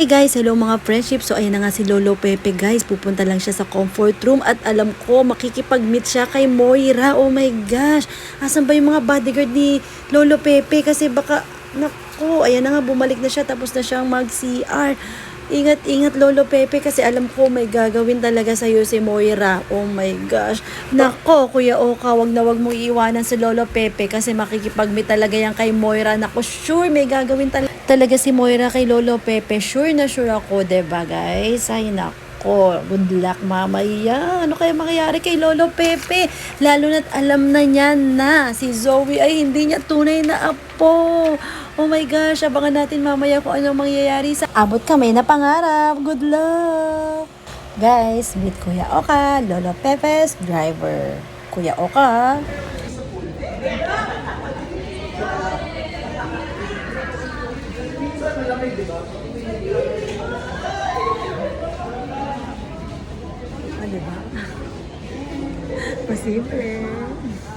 Hey guys, hello mga friendship. So ayan na nga si Lolo Pepe guys. Pupunta lang siya sa comfort room at alam ko makikipag-meet siya kay Moira. Oh my gosh. Asan ba yung mga bodyguard ni Lolo Pepe? Kasi baka, naku, ayan na nga bumalik na siya tapos na siyang mag-CR. Ingat, ingat Lolo Pepe kasi alam ko may gagawin talaga sa iyo si Moira. Oh my gosh. Nako, Kuya Oka, wag na wag mong iiwanan si Lolo Pepe kasi makikipag-meet talaga yan kay Moira. Nako, sure may gagawin tal- talaga si Moira kay Lolo Pepe. Sure na sure ako, ba guys? Ay nako, good luck mamaya. Ano kaya mangyayari kay Lolo Pepe? Lalo na't alam na niya na si Zoe ay hindi niya tunay na apo. Oh my gosh, abangan natin mamaya kung anong mangyayari sa abot kami na pangarap. Good luck! Guys, meet Kuya Oka, Lolo Pepe's driver. Kuya Oka. Ah, di ba? Posible.